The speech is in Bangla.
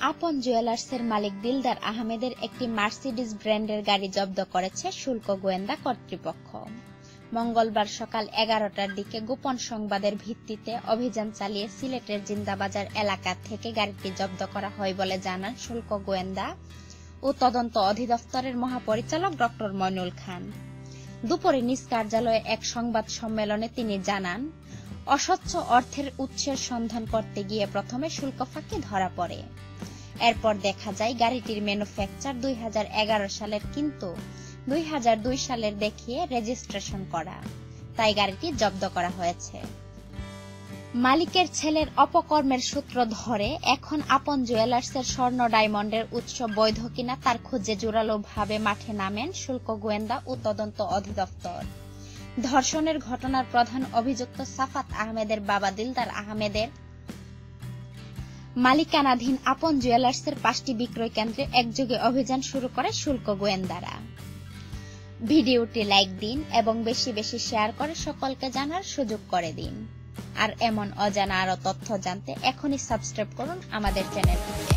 আপন জুয়েলার্সের মালিক দিলদার আহমেদের একটি মার্সিডিজ ব্র্যান্ডের গাড়ি জব্দ করেছে শুল্ক গোয়েন্দা কর্তৃপক্ষ। মঙ্গলবার সকাল এগারোটার দিকে গোপন সংবাদের ভিত্তিতে অভিযান চালিয়ে সিলেটের জিন্দাবাজার এলাকা থেকে গাড়িটি জব্দ করা হয় বলে জানান শুল্ক গোয়েন্দা ও তদন্ত অধিদপ্তরের মহাপরিচালক ডক্টর মইনুল খান। দুপুরে নিজ কার্যালয়ে এক সংবাদ সম্মেলনে তিনি জানান অস্বচ্ছ অর্থের উৎসের সন্ধান করতে গিয়ে প্রথমে শুল্ক ফাঁকি ধরা পড়ে। এরপর দেখা যায় গাড়িটির ম্যানুফ্যাকচার দুই হাজার এগারো সালের, কিন্তু দুই সালের দেখিয়ে রেজিস্ট্রেশন করা। তাই গাড়িটি জব্দ করা হয়েছে। মালিকের ছেলের অপকর্মের সূত্র ধরে, এখন আপন জুয়েলার্সের স্বর্ণ ডায়মন্ডের উৎস বৈধ কিনা তার খোঁজে জোরালো ভাবে মাঠে নামেন শুল্ক গোয়েন্দা ও তদন্ত অধিদপ্তর। ধর্ষণের ঘটনার প্রধান অভিযুক্ত সাফাত আহমেদের বাবা দিলদার আহমেদের মালিকানাধীন আপন জুয়েলার্সের পাঁচটি বিক্রয় কেন্দ্রে একযোগে অভিযান শুরু করে শুল্ক গোয়েন্দারা। ভিডিওটি লাইক দিন এবং বেশি বেশি শেয়ার করে সকলকে জানার সুযোগ করে দিন। আর এমন অজানা আরও তথ্য জানতে এখনই সাবস্ক্রাইব করুন আমাদের চ্যানেলটিকে।